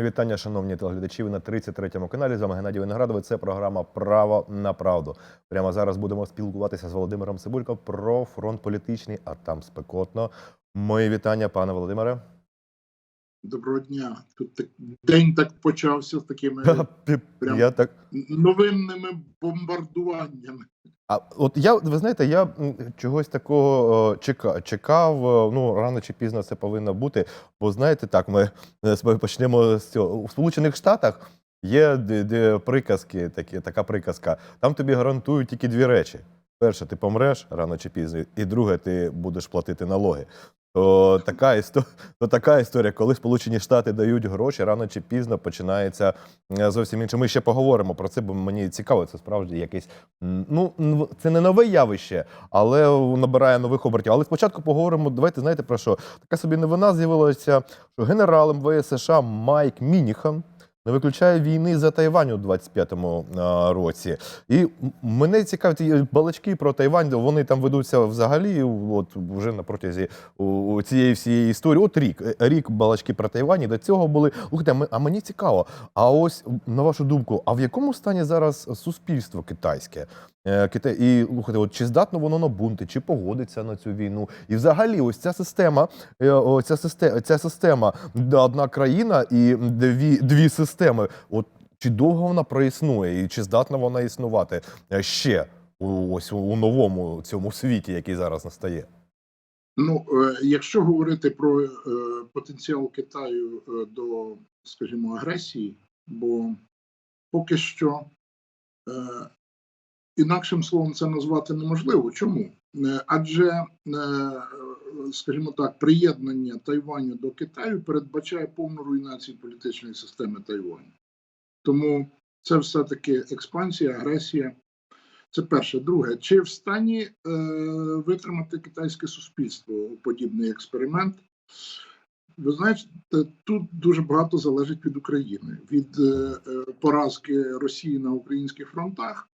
Мої вітання, шановні телеглядачі. Ви на 33-му каналі. З вами Геннадій Виноградович. Це програма Право на правду. Прямо зараз будемо спілкуватися з Володимиром Цибулько про фронт політичний, а там спекотно. Мої вітання, пане Володимире. Доброго дня. Тут так, день так почався з такими Прям- Я так. новинними бомбардуваннями. А от я, ви знаєте, я чогось такого чекав, чекав. е, Ну рано чи пізно це повинно бути. Бо знаєте, так ми ми почнемо з цього. У Сполучених Штатах є приказки, такі, така приказка. Там тобі гарантують тільки дві речі: перше, ти помреш рано чи пізно, і друге, ти будеш платити налоги. То така, історія, то така історія, коли Сполучені Штати дають гроші, рано чи пізно починається е, зовсім інше. Ми ще поговоримо про це, бо мені цікаво, це справді якесь. ну це не нове явище, але набирає нових обертів. Але спочатку поговоримо. Давайте знаєте про що? Така собі новина з'явилася, що генерал МВС США Майк Мініхан. Не виключає війни за Тайвань у 25-му році. І мене цікавить балачки про Тайвань, вони там ведуться взагалі, от вже на протязі цієї всієї історії. От рік, е, рік балачки про Тайвань, до цього були. Слухайте, а мені цікаво, а ось на вашу думку, а в якому стані зараз суспільство китайське? Е, Китай і слухайте, от чи здатно воно на бунти, чи погодиться на цю війну? І взагалі, ось ця система, е, ця система, ця система одна країна і дві, дві системи. От чи довго вона проіснує, і чи здатна вона існувати е, ще ось у новому цьому світі, який зараз настає? Ну, е, якщо говорити про е, потенціал Китаю до, скажімо, агресії, бо поки що інакшим словом це назвати неможливо. Чому? Адже, скажімо так, приєднання Тайваню до Китаю передбачає повну руйнацію політичної системи Тайваню. Тому це все-таки експансія, агресія. Це перше. Друге, чи в стані е, витримати китайське суспільство подібний експеримент? Ви знаєте, тут дуже багато залежить від України, від е, е, поразки Росії на українських фронтах.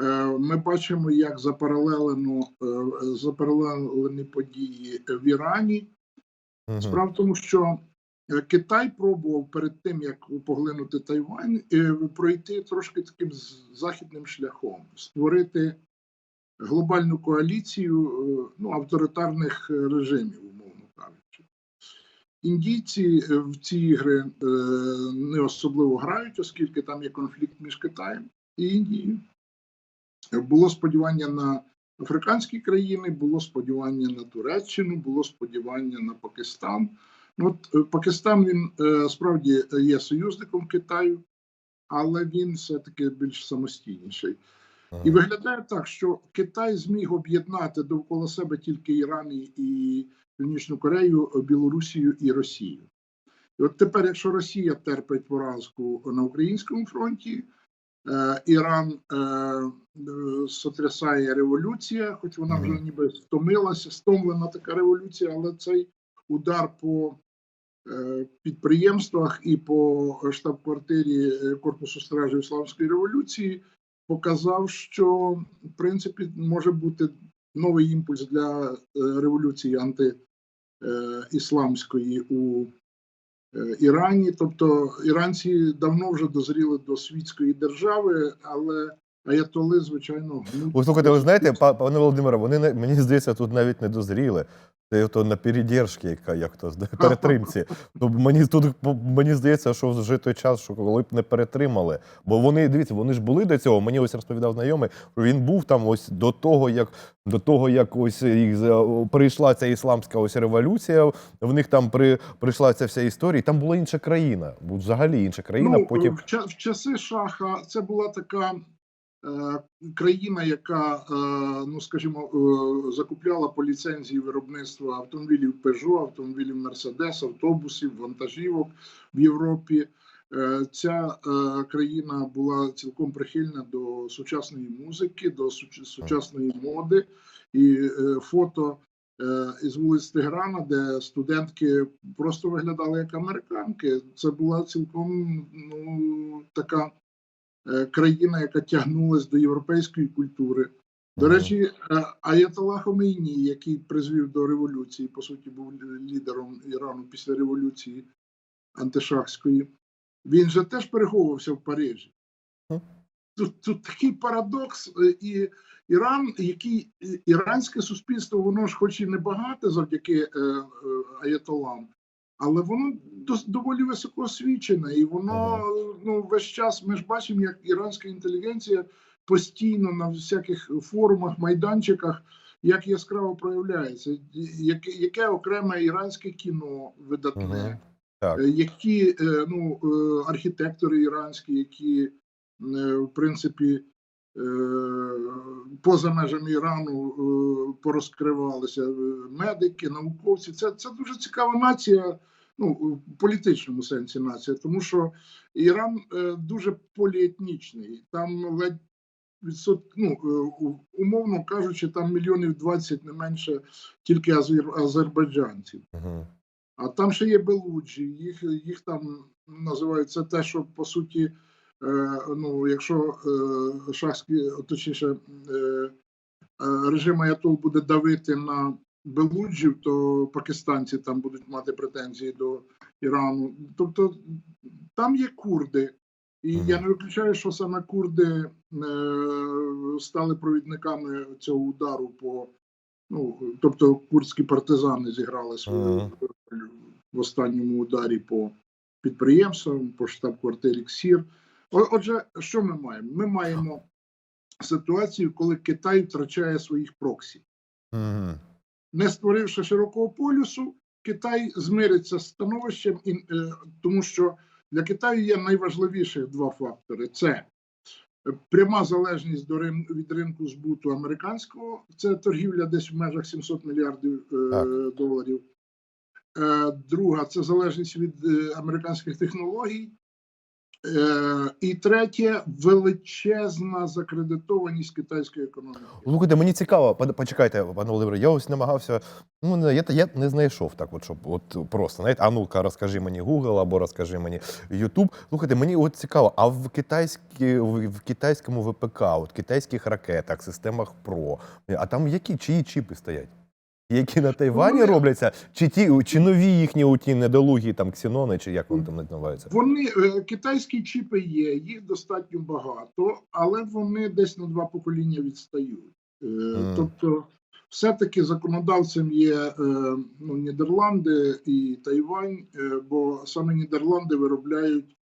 Е, ми бачимо, як запаралелено е, запаралелені події в Ірані. Мгм. Справа в тому, що е, Китай пробував перед тим, як поглинути Тайвань, пройти трошки таким західним шляхом, створити глобальну коаліцію ну, авторитарних режимів, умовно кажучи. Індійці в ці ігри не особливо грають, оскільки там є конфлікт між Китаєм і Індією. Було сподівання на африканські країни, було сподівання на Туреччину, було сподівання на Пакистан. Ну, от е, Пакистан він е, справді є союзником Китаю, але він все-таки більш самостійніший. І виглядає так, що Китай зміг об'єднати довкола себе тільки Іран і- Північну Корею, Білорусію і Росію. І от тепер, якщо Росія терпить поразку на українському фронті, Іран е, е, сотрясає революція, хоч вона вже ніби стомилася, стомлена така революція, але цей удар по е, підприємствах і по штаб-квартирі е, Корпусу стражі Ісламської революції показав, що в принципі може бути новий імпульс для е, революції антиісламської у е, Ірані. Тобто іранці давно вже дозріли до світської держави, але аятоли, звичайно, ну, слухайте, ви знаєте, па- пане Володимире, вони мені здається, тут навіть не дозріли. Це то на передержки, яка як то перетримці. Ну мені тут мені здається, що вже той час, що коли б не перетримали. Бо вони дивіться, вони ж були до цього. Мені ось розповідав знайомий, що він був там ось до того, як до того, як ось їх прийшла ця ісламська ось революція. В них там при прийшла ця вся історія. і Там була інша країна. Взагалі інша країна. Ну, потім в, в часи шаха це була така е, країна, яка, е, ну скажімо, е, закупляла по ліцензії виробництва автомобілів Peugeot, автомобілів Mercedes, автобусів, вантажівок в Європі. Е, Ця е, країна була цілком прихильна до сучасної музики, до сучасної моди і е, фото е, із вулиць Теграна, де студентки просто виглядали як американки. Це була цілком ну, така е, країна, яка тягнулась до європейської культури. До речі, е, Аятолла Хомейні, який призвів до революції, по суті, був лідером Ірану після революції, антишахської, він же теж переховувався в Парижі. Тут, тут такий парадокс, е, і Іран, який іранське суспільство, воно ж хоч і небагате завдяки е, е, аятолам, але воно доволі високоосвічене, і воно ну весь час ми ж бачимо, як іранська інтелігенція постійно на всяких форумах, майданчиках, як яскраво проявляється, яке, яке окреме іранське кіно видатне. Так. Е, які е, ну, е, архітектори іранські, які в принципі поза межами Ірану порозкривалися, медики, науковці. Це, це дуже цікава нація. Ну, в політичному сенсі нація, тому що Іран е, дуже поліетнічний. Там ледь відсот, ну, е, умовно кажучи, там мільйонів 20 не менше тільки азер, азербайджанців. Мгм. А там ще є белуджі, їх, їх там називають це те, що по суті, е, ну, якщо е, шахські, точніше, е, е, режим Аятол буде давити на белуджів, то пакистанці там будуть мати претензії до Ірану. Тобто там є курди. І я не виключаю, що саме курди е, стали провідниками цього удару по ну, тобто курдські партизани зіграли свою роль в останньому ударі по підприємствам, по штаб-квартирі КСІР. Отже, що ми маємо? Ми маємо ситуацію, коли Китай втрачає своїх проксі. Не створивши широкого полюсу, Китай змириться з становищем, е, тому що для Китаю є найважливіші два фактори: це е, пряма залежність до рин, від ринку збуту американського, це торгівля десь в межах 700 мільярдів е, Так. доларів. Друга це залежність від американських технологій. Е, і третє величезна закредитованість китайської економіки. Слухайте, мені цікаво, почекайте, пане Володимире, я ось намагався. Ну, я, я не знайшов так, от, щоб от просто, знаєте, а ну-ка, розкажи мені Google або розкажи мені YouTube. Слухайте, мені от цікаво, а в, китайській, в, в китайському ВПК, от китайських ракетах, системах ПРО, а там які чиї чіпи стоять? Які на Тайвані робляться, чи ті, чи нові їхні у ті недолугі там ксенони, чи як вони там називаються? Вони е, китайські чіпи є, їх достатньо багато, але вони десь на два покоління відстають. Е, Тобто, все-таки законодавцем є е, ну, Нідерланди і Тайвань, бо саме Нідерланди виробляють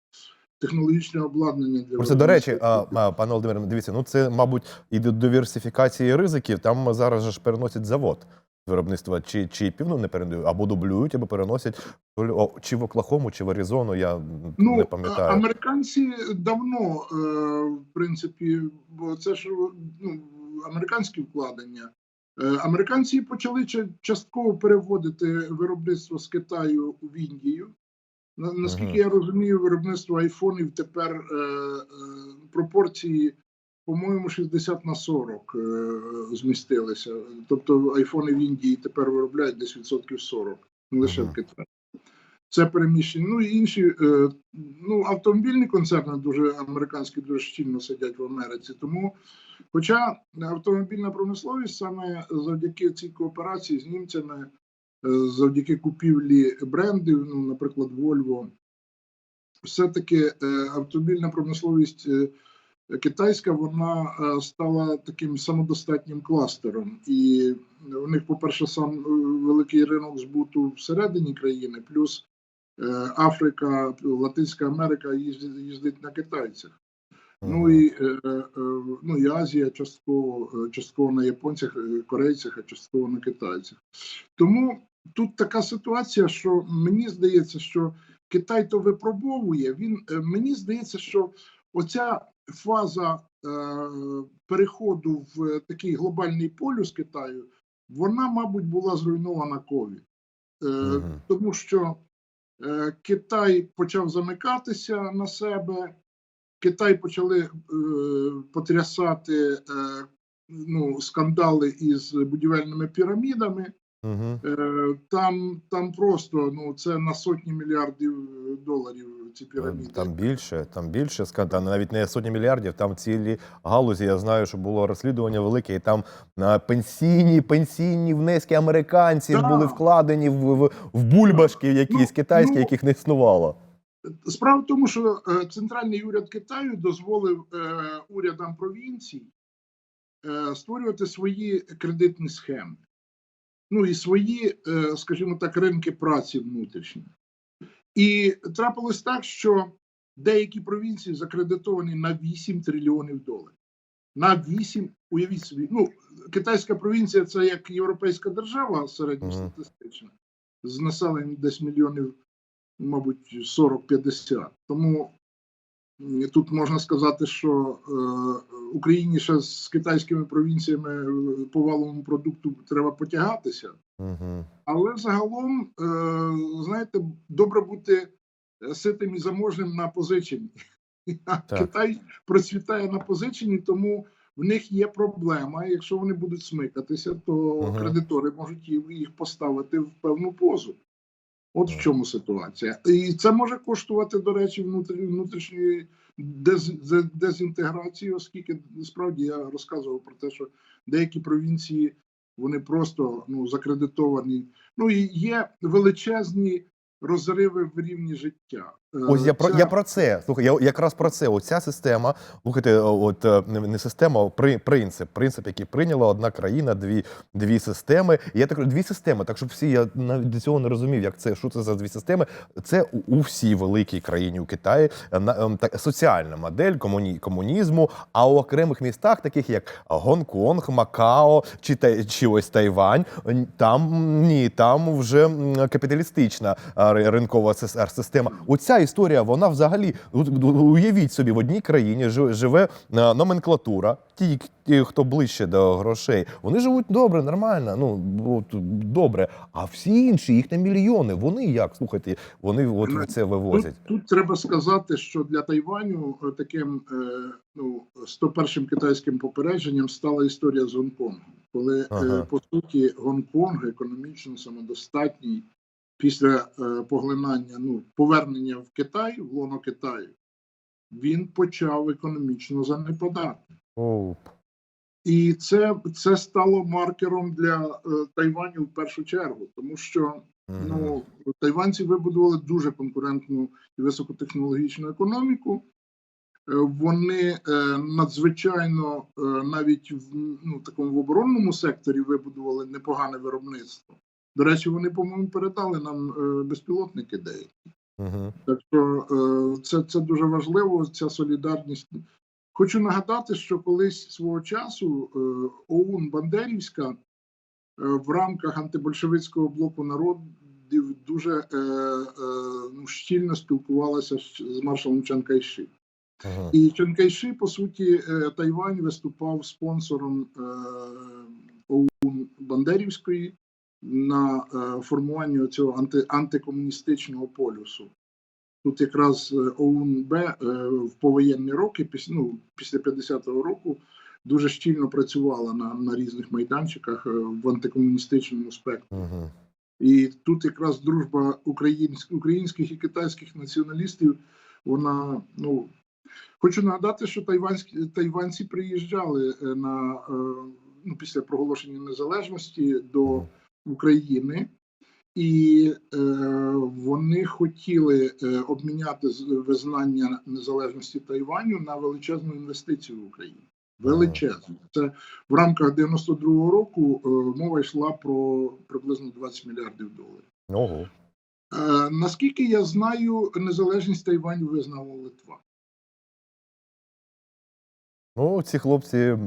технологічне обладнання для Просто до речі, а, а, пане Володимире, дивіться, ну це, мабуть, і до диверсифікації ризиків. Там зараз же ж переносять завод виробництва чи чіпів, ну не передають, або дублюють, або переносять чи в Оклахому, чи в Аризону, я Ну, не пам'ятаю. американці давно, е, в принципі, бо це ж ну, американські вкладення. Е, Американці почали частково переводити виробництво з Китаю в Індію. На- Наскільки я розумію, виробництво айфонів тепер е, е, пропорції, по-моєму, 60 на 40 е, змістилися. Тобто айфони в Індії тепер виробляють десь відсотків 40, не лише в Китаї. Це переміщення. Ну і інші е, ну, автомобільні концерни дуже американські дуже щільно сидять в Америці. Тому, хоча автомобільна промисловість саме завдяки цій кооперації з німцями, е, завдяки купівлі брендів, ну, наприклад, Volvo, все-таки е, автомобільна промисловість е, китайська вона е, стала таким самодостатнім кластером. І у них, по-перше, сам е, великий ринок збуту всередині країни, плюс е, Африка, Латинська Америка їздить, на китайцях. Ну і, ну і Азія частково, частково на японцях, корейцях, а частково на китайцях. Тому тут така ситуація, що мені здається, що Китай то випробовує. Він мені здається, що оця фаза е, переходу в такий глобальний полюс Китаю, вона, мабуть, була зруйнована ковід. Мгм. тому що е, Китай почав замикатися на себе, Китай почали е, потрясати е, ну, скандали із будівельними пірамідами. Е, там, там просто ну, це на сотні мільярдів доларів ці піраміди. Там більше, там більше, там навіть не сотні мільярдів, там цілі галузі. Я знаю, що було розслідування велике, і там на пенсійні, пенсійні внески американців Так. були вкладені в, в, в бульбашки якісь Ну, китайські, ну, яких не існувало. Справа в тому, що е, центральний уряд Китаю дозволив е, урядам провінцій е, створювати свої кредитні схеми. Ну і свої, е, скажімо так, ринки праці внутрішні. І трапилось так, що деякі провінції закредитовані на 8 трильйонів доларів. На 8, уявіть собі, ну, китайська провінція це як європейська держава середньостатистична, з населенням десь мільйонів мабуть, 40-50. Тому тут можна сказати, що е, Україні ще з китайськими провінціями е, по валовому продукту треба потягатися. Угу. Але загалом, е, знаєте, добре бути ситим і заможним на позиченні. Так. Китай процвітає на позиченні, тому в них є проблема. Якщо вони будуть смикатися, то Мгм. кредитори можуть їх поставити в певну позу. От в чому ситуація. І це може коштувати, до речі, внутрі, внутрішньої дез, дез- дезінтеграції, оскільки насправді я розказував про те, що деякі провінції вони просто ну, закредитовані. Ну і є величезні розриви в рівні життя. Е, Ось я про я про це. Слухай, я якраз про це. Оця система. Слухайте, от е, не система, а при принцип. Принцип, який прийняла одна країна, дві, дві системи. І я так дві системи. Так щоб всі я навіть до цього не розумів, як це, що це за дві системи. Це у, у всій великій країні у Китаї е, на ем, так соціальна модель комуні, комунізму. А у окремих містах, таких як Гонконг, Макао чи та чи ось Тайвань, там ні, там вже капіталістична ринкова система. Оця історія, вона взагалі уявіть собі, в одній країні жи- живе номенклатура, ті, ті, хто ближче до грошей, вони живуть добре, нормально. Ну от, добре. А всі інші, їх на мільйони. Вони як слухайте, вони от це вивозять. тут треба сказати, що для Тайваню е, таким е, ну 101 китайським попередженням стала історія з Гонконгом, коли Ага. е, по суті Гонконг економічно самодостатній після е, поглинання, ну повернення в Китай, в лоно Китаю, він почав економічно занепадати. Оу. І це, це стало маркером для е, Тайваню в першу чергу, тому що. Ну, тайванці вибудували дуже конкурентну і високотехнологічну економіку. Е, Вони е, надзвичайно е, навіть в ну, такому в оборонному секторі вибудували непогане виробництво. До речі, вони, по-моєму, передали нам е, безпілотники деякі. Мгм. Так що е, це, це дуже важливо, ця солідарність. Хочу нагадати, що колись свого часу е, ОУН Бандерівська в рамках антибольшевицького блоку народів дуже ну, щільно спілкувалася з, маршалом Чан Кайши. Мгм. І Чан Кайши, по суті, Тайвань виступав спонсором ОУН Бандерівської на е, формуванні цього анти, антикомуністичного полюсу. Тут якраз е, ОУН-Б е, в повоєнні роки, після, ну, після 50-го року, дуже щільно працювала на, на різних майданчиках в антикомуністичному спектрі. Мгм. І тут якраз дружба українськ, українських і китайських націоналістів, вона ну. Хочу нагадати, що тайванські тайванці приїжджали на ну, після проголошення незалежності до України, і е, вони хотіли е, обміняти визнання незалежності Тайваню на величезну інвестицію в Україну. Величезну. Це в рамках 92-го року е, мова йшла про приблизно 20 мільярдів доларів. Ого. Е, наскільки я знаю, незалежність Тайваню визнала Литва. Ну, ці хлопці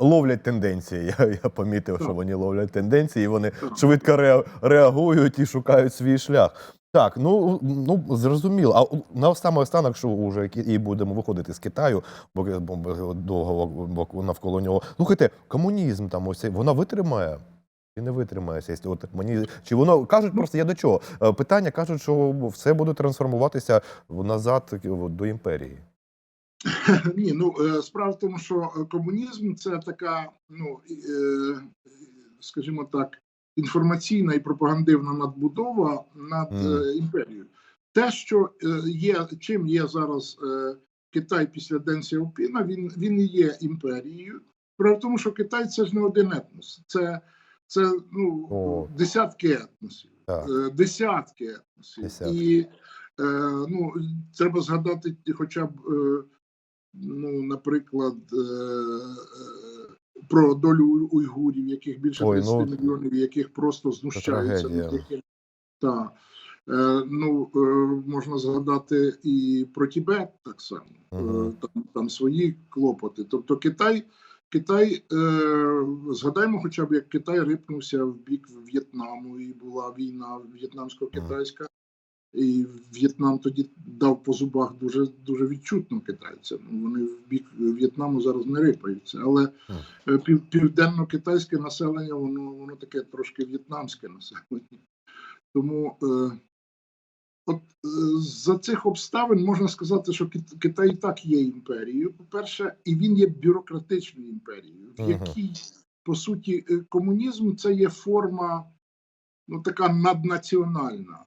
ловлять тенденції. Я, я помітив, що вони ловлять тенденції, і вони швидко реагують і шукають свій шлях. Так, ну, ну зрозуміло. А на саме останок, що вже і будемо виходити з Китаю, бо, довго навколо нього. Слухайте, комунізм там ось вона витримає. І не витримається. От мені чи воно кажуть просто я до чого? Е, Питання кажуть, що все буде трансформуватися назад е, до імперії. Ні, ну е, справа в тому, що е, комунізм це така, ну е, скажімо так, інформаційна і пропагандивна надбудова над е, імперією. те, що є, чим є зараз Китай після Ден Сяопіна, він, він і є імперією. Справа в тому, що Китай це ж не один етнос, це, це ну, О. десятки етносів. Е, десятки етносів. Десятки. І е, ну, треба згадати хоча б, е, ну, наприклад, е, е, про долю уйгурів, яких більше Ой, 30 ну, мільйонів, яких просто знущаються над яким. Так. Ну, е, можна згадати і про Тібет так само. Е, там, там свої клопоти. Тобто Китай, Китай згадаємо, хоча б як Китай рипнувся в бік В'єтнаму, і була війна в'єтнамсько-китайська, і В'єтнам тоді дав по зубах дуже дуже відчутно китайцям. Вони в бік В'єтнаму зараз не рипаються. Але е, пів, південно-китайське населення, воно, воно таке трошки в'єтнамське населення. Тому е, от е, за цих обставин можна сказати, що Китай і так є імперією. По-перше, і він є бюрократичною імперією, в якій по суті е, комунізм це є форма, ну така наднаціональна,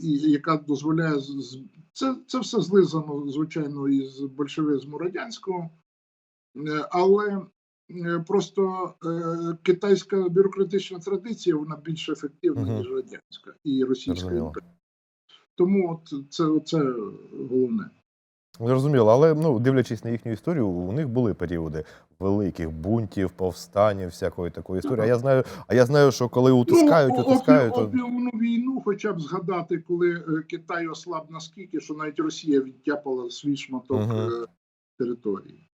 яка дозволяє це, це все злизано, звичайно, із большевизму радянського, Е, але е, просто е, китайська бюрократична традиція вона більш ефективна, угу. ніж радянська і російська імперія. Тому от це, це головне. Зрозуміло, але ну дивлячись на їхню історію, у них були періоди великих бунтів, повстанів, всякої такої історії. А я знаю, а я знаю, що коли утискають, ну, утискають, опі- то війну, хоча б згадати, коли е, Китай ослаб наскільки, що навіть Росія відтяпала свій шматок е, території.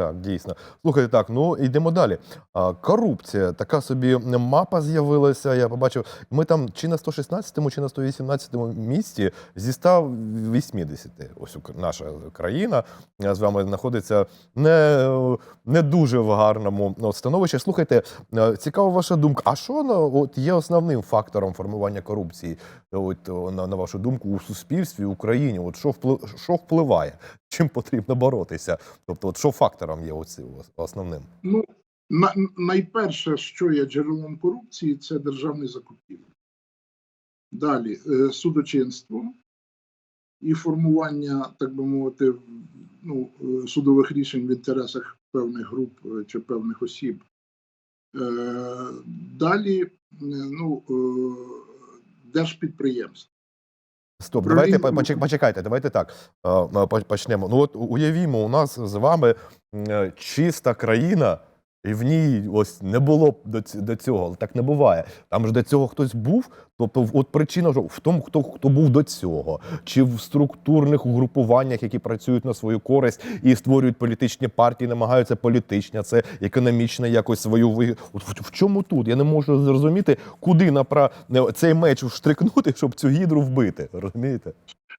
Так, дійсно. Слухайте, так, ну йдемо далі. А, корупція, така собі мапа з'явилася. Я побачив, ми там чи на 116-му, чи на 118-му місці зі 180. Ось наша країна е, з вами знаходиться не, не дуже в гарному становищі. Слухайте, е, цікава ваша думка. А що ну, от, є основним фактором формування корупції? От, на, на вашу думку, у суспільстві, в Україні? От що впливає? Чим потрібно боротися? Тобто, от що фактором є оці, основним? Ну, на, найперше, що є джерелом корупції, це державні закупівлі. Далі е, судочинство і формування, так би мовити, ну, е, судових рішень в інтересах певних груп е, чи певних осіб. Далі, ну, держпідприємства. Стоп, давайте почек- почекайте, давайте так е, е, по- почнемо. Ну от уявімо, у нас з вами е, чиста країна, і в ній ось не було до ць- до цього. Але так не буває. Там ж до цього хтось був. Тобто, от причина в тому, хто хто був до цього, чи в структурних угрупуваннях, які працюють на свою користь і створюють політичні партії, намагаються політичне, це економічно якось свою ви. От в, в чому тут? Я не можу зрозуміти, куди напра цей меч вштрикнути, щоб цю гідру вбити. Розумієте?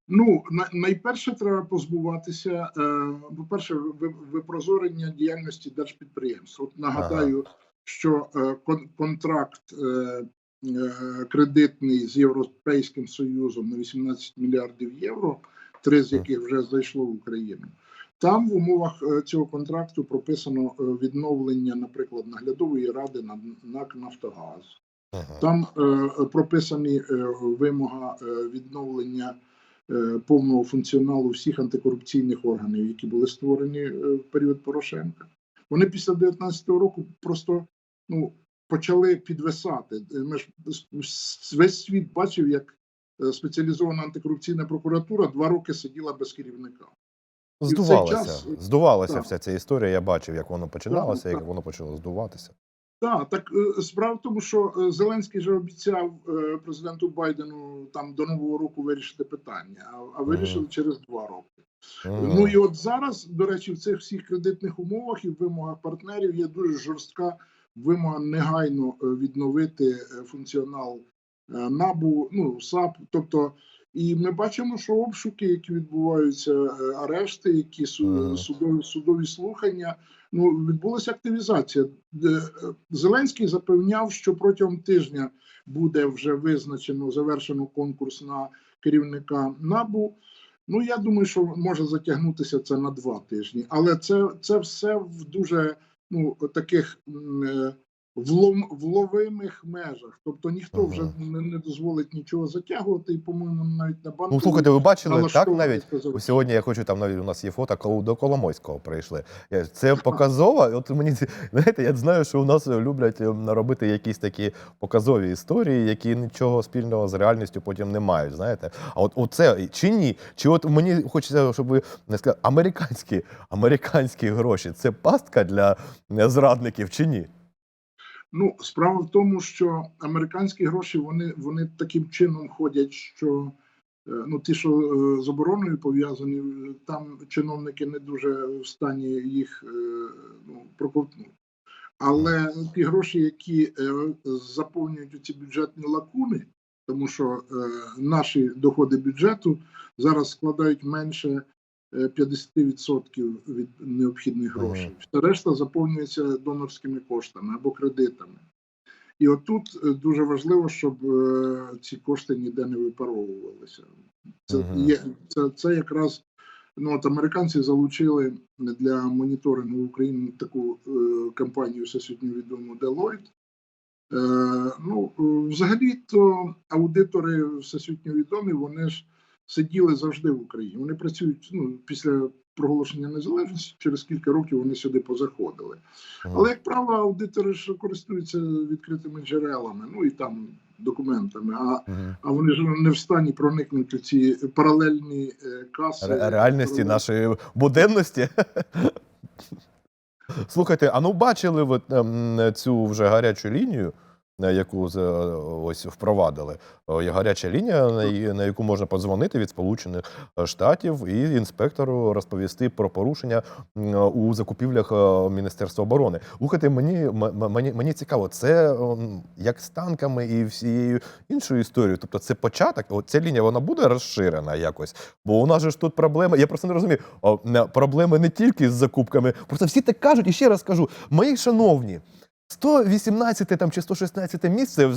Ну, на, найперше треба позбуватися, е, по-перше, ви- випрозорення діяльності держпідприємств. От нагадаю, що е, кон, контракт е, кредитний з Європейським Союзом на 18 мільярдів євро, три з яких вже зайшло в Україну. Там в умовах цього контракту прописано відновлення, наприклад, наглядової ради на НАК Нафтогаз. Ага. Там е, прописані е, вимога е, відновлення повного функціоналу всіх антикорупційних органів, які були створені е, в період Порошенка. Вони після 19-го року просто ну, почали підвисати. Е, Ми ж весь світ бачив, як е, спеціалізована антикорупційна прокуратура два роки сиділа без керівника. в Здувалося, час- здувалася Так. вся ця історія. Я бачив, як воно починалося, Так, як так. воно почало здуватися. Так, так е, справа в тому, що е, Зеленський же обіцяв е, президенту Байдену там до нового року вирішити питання, а, вирішили через два роки. Мгм. Ну і от зараз, до речі, в цих всіх кредитних умовах і в вимогах партнерів є дуже жорстка вимога негайно відновити функціонал НАБУ, ну САП. Тобто, і ми бачимо, що обшуки, які відбуваються, арешти, які Ага. судові судові слухання. Ну відбулася активізація. Е, е, Зеленський запевняв, що протягом тижня буде вже визначено завершено конкурс на керівника НАБУ. Ну, я думаю, що може затягнутися це на два тижні, але це, це все в дуже ну, таких е, в, лом, в ловимих межах. Тобто ніхто вже не, не дозволить нічого затягувати, і, по-моєму, навіть на банку. Ну, слухайте, ви бачили так навіть? Сьогодні я хочу там навіть у нас є фото, коли до Коломойського прийшли. Я- Це показово. От мені знаєте, я знаю, що у нас люблять ем, робити якісь такі показові історії, які нічого спільного з реальністю потім не мають. Знаєте, а от оце чи ні? Чи от мені хочеться, щоб ви не сказали, американські, американські гроші це пастка для е, зрадників чи ні? Ну, справа в тому, що американські гроші вони, вони таким чином ходять, що е, ну, ті, що е, з обороною пов'язані, е, там чиновники не дуже в стані їх ну, проковтнути. Але ті гроші, які заповнюють ці бюджетні лакуни, тому що наші доходи бюджету зараз складають менше 50% від необхідних Ага. грошей. Все решта заповнюється донорськими коштами або кредитами. І отут е, дуже важливо, щоб е, ці кошти ніде не випаровувалися. Це, Ага. є, це, це якраз ну, от американці залучили для моніторингу України таку е, компанію всесвітньо відому Deloitte. Е, ну, е, взагалі-то аудитори всесвітньо відомі, вони ж сиділи завжди в Україні. Вони працюють ну, після проголошення незалежності, через кілька років вони сюди позаходили. Але, як правило, аудитори ж користуються відкритими джерелами, ну і там документами, а, Мгм. а вони ж не в стані проникнути в ці паралельні е, каси. Ре- реальності паралель- нашої буденності. Слухайте, а ну бачили ви ем, цю вже гарячу лінію, яку з- ось впровадили? Є гаряча лінія, на, яку можна подзвонити від Сполучених е, Штатів і інспектору розповісти про порушення у закупівлях е, Міністерства оборони. Слухайте, мені, мені, мені цікаво, це як з танками і всією іншою історією. Тобто це початок, ця лінія вона буде розширена якось. Бо у нас же ж тут проблеми. Я просто не розумію. Проблеми не тільки з закупками. Просто всі так кажуть, і ще раз кажу, мої шановні. 118 там чи 116 місце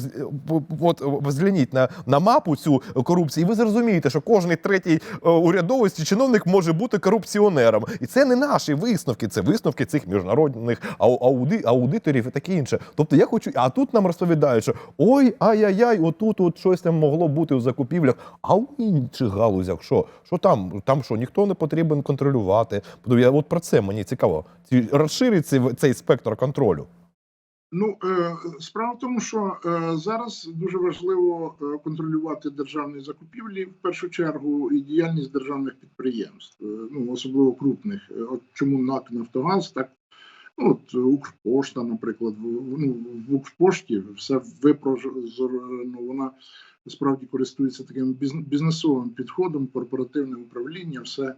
от взгляніть на, на мапу цю корупції, і ви зрозумієте, що кожний третій е, урядовець чи чиновник може бути корупціонером. І це не наші висновки, це висновки цих міжнародних ау- ауди, аудиторів і таке інше. Тобто я хочу, а тут нам розповідають, що ой, ай-яй-яй, отут от щось там могло бути в закупівлях. А в інших галузях що? Що там? Там що ніхто не потрібен контролювати. Я от про це мені цікаво. Ці розширить цей, цей спектр контролю. Ну, е, справа в тому, що е, зараз дуже важливо е, контролювати державні закупівлі в першу чергу і діяльність державних підприємств, ну особливо крупних. От чому НАК Нафтогаз, так ну от Укрпошта, наприклад, в, ну, в Укрпошті все випрожено, вона справді користується таким біз- бізнесовим підходом, корпоративне управління, все.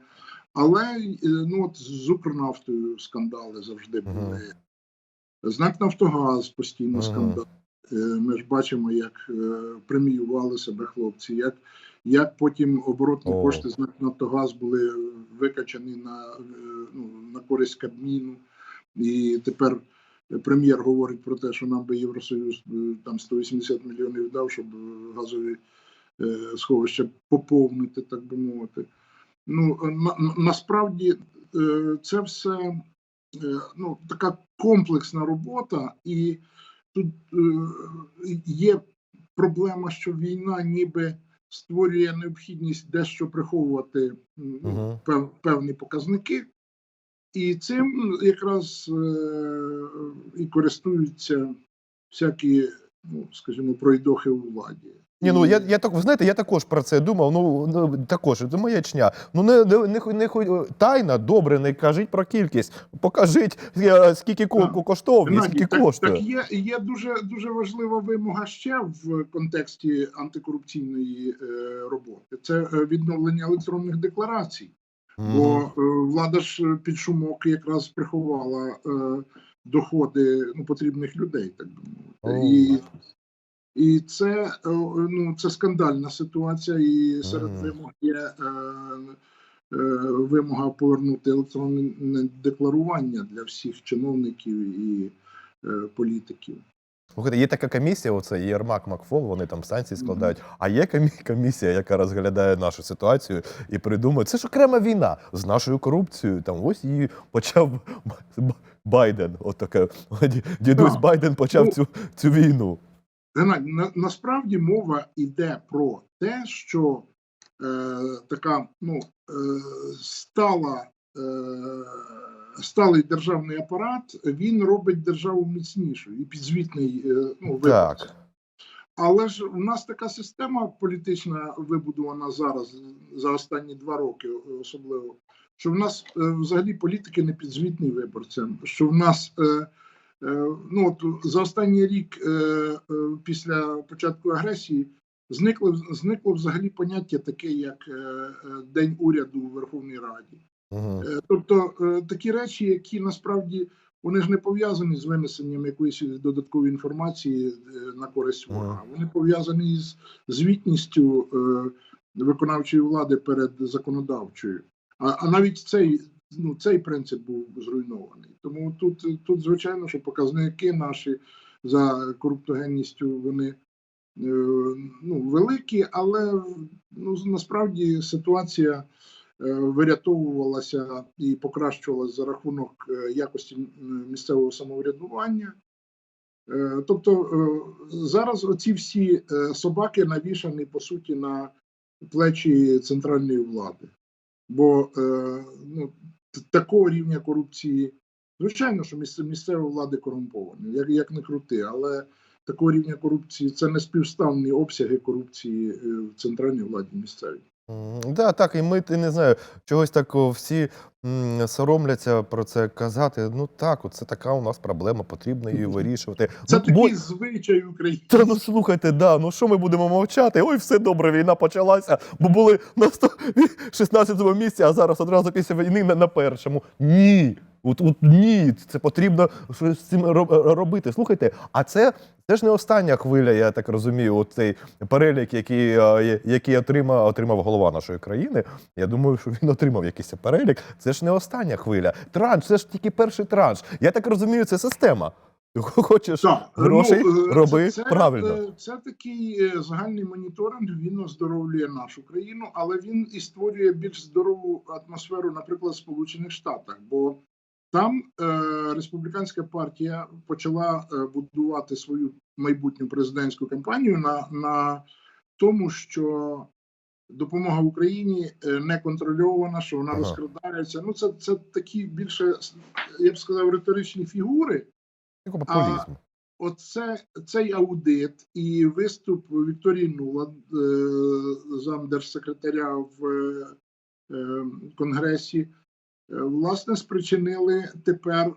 Але ну от з Укрнафтою скандали завжди були. Знак Нафтогаз постійно Ага. скандал. Е, Ми ж бачимо, як е, преміювали себе хлопці, як, як потім оборотні О. кошти знак Нафтогаз були викачані на, е, ну, на користь Кабміну. І тепер прем'єр говорить про те, що нам би Євросоюз там 180 мільйонів дав, щоб газові сховища поповнити, так би мовити. Ну, на, на- насправді це все ну, така комплексна робота, і тут е, є проблема, що війна ніби створює необхідність дещо приховувати ну, пев, певні показники, і цим якраз е, і користуються всякі, ну, скажімо, пройдохи у владі. Ні, ну я, я так, ви знаєте, я також про це думав. Ну, ну також це маячня. Ну не, не, не, тайна, добре, не кажіть про кількість. Покажіть, е, скільки ко- Так. скільки так, коштує. Так є, є дуже дуже важлива вимога ще в контексті антикорупційної е, роботи. Це е, відновлення електронних декларацій. Бо е, влада ж під шумок якраз приховала е, доходи ну, потрібних людей, так би мовити. І, і це, е, ну, це скандальна ситуація, і серед Мгм. вимог є е, е, вимога повернути електронне декларування для всіх чиновників і е, політиків. Слухайте, є така комісія, оце Єрмак Макфол, вони там санкції складають. А є комі- комісія, яка розглядає нашу ситуацію і придумує, це ж окрема війна з нашою корупцією. Там ось її почав Байден. От таке дідусь. Байден почав Ну, цю, цю війну. На, насправді мова йде про те, що е, така ну, е, стала, е, сталий державний апарат він робить державу міцнішою і підзвітний е, ну. Так. Але ж у нас така система політична вибудована зараз за останні два роки, особливо, що в нас е, взагалі політики не підзвітні виборцям. Що в нас е, ну от за останній рік е, е, після початку агресії зникло зникло взагалі поняття таке, як е, е, День уряду у Верховній Раді. Е, Тобто е, такі речі, які насправді вони ж не пов'язані з винесенням якоїсь додаткової інформації е, на користь ворога. Вони пов'язані з звітністю е, виконавчої влади перед законодавчою. А, а навіть цей, ну, цей принцип був зруйнований. Тому тут, тут, звичайно, що показники наші за коруптогенністю вони е, ну, великі, але ну, насправді ситуація е, вирятовувалася і покращувалася за рахунок е, якості місцевого самоврядування. Тобто зараз оці всі собаки навішані по суті на плечі центральної влади. Бо ну, такого рівня корупції, звичайно, що місцеві влади корумповані, як, як не крути, але такого рівня корупції це не співставні обсяги корупції е, в центральній владі місцевій. Так, так, і ми, ти не знаю, чогось так всі соромляться про це казати. Ну так, це така у нас проблема, потрібно її вирішувати. Це ну, такий бо- звичай України. Та ну слухайте, да, ну що ми будемо мовчати? Ой, все добре, війна почалася, бо були на 116 місці, а зараз одразу після війни на, на першому. Ні. От, от ні, це потрібно щось з цим робити. Слухайте, а це, це ж не остання хвиля, я так розумію, от цей перелік, який, е, який отримав, отримав голова нашої країни. Я думаю, що він отримав якийсь перелік. Це ж не остання хвиля. Транш, це ж тільки перший транш. Я так розумію, це система. Хочеш Так, грошей, ну, роби це, правильно. е, Це такий е, загальний моніторинг. Він оздоровлює нашу країну, але він і створює більш здорову атмосферу, наприклад, в Сполучених Штатах. Бо там е, республіканська партія почала е, будувати свою майбутню президентську кампанію на, на тому, що допомога Україні е, не контрольована, що вона Ага. розкрадається. Ну, це, це такі більше, я б сказав, риторичні фігури. Популізм. Оце цей аудит і виступ Вікторії Нуланд, е, замдержсекретаря в е, Конгресі, власне, спричинили тепер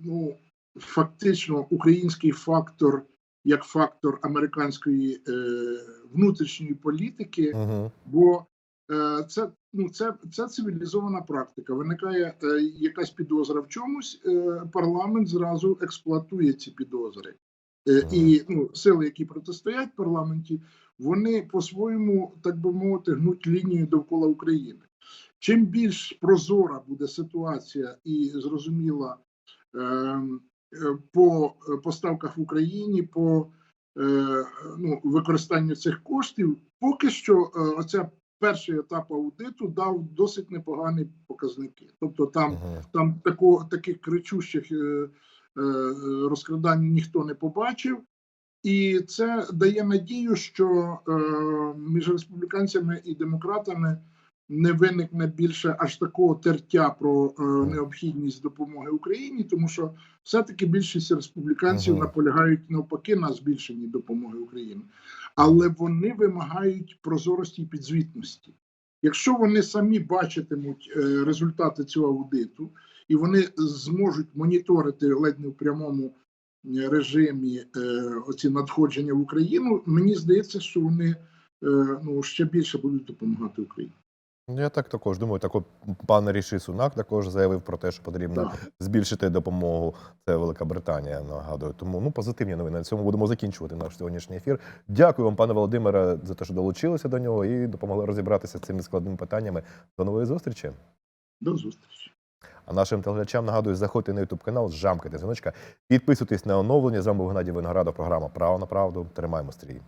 ну, фактично український фактор як фактор американської е, внутрішньої політики. Угу. Бо е, це, ну, це, це цивілізована практика. Виникає е, якась підозра в чомусь, е, парламент зразу експлуатує ці підозри. Е, і ну, сили, які протистоять парламенті, вони по-своєму, так би мовити, гнуть лінію довкола України. Чим більш прозора буде ситуація і зрозуміла е, е, по е, поставках в Україні, по е, ну, використанню цих коштів, поки що е, оця перший етап аудиту дав досить непогані показники. Тобто там, Угу. там тако, таких кричущих е, е, розкрадань ніхто не побачив. І це дає надію, що е, між республіканцями і демократами не виникне більше аж такого тертя про е, необхідність допомоги Україні, тому що все-таки більшість республіканців Ага. наполягають навпаки на збільшенні допомоги Україні, але вони вимагають прозорості і підзвітності. Якщо вони самі бачитимуть е, результати цього аудиту, і вони зможуть моніторити ледь не в прямому режимі е, оці надходження в Україну, мені здається, що вони е, ну ще більше будуть допомагати Україні. Я так також думаю. Так от пан Ріші Сунак також заявив про те, що потрібно Так. збільшити допомогу. Це Велика Британія, нагадую. Тому ну позитивні новини. На цьому будемо закінчувати наш сьогоднішній ефір. Дякую вам, пане Володимире, за те, що долучилися до нього і допомогли розібратися з цими складними питаннями. До нової зустрічі. До зустрічі. А нашим телеглядачам нагадую, заходьте на YouTube канал, жамкайте дзвіночка, підписуйтесь на оновлення. З вами був Геннадій Виноградов, програма Право на правду. Тримаємо стрій.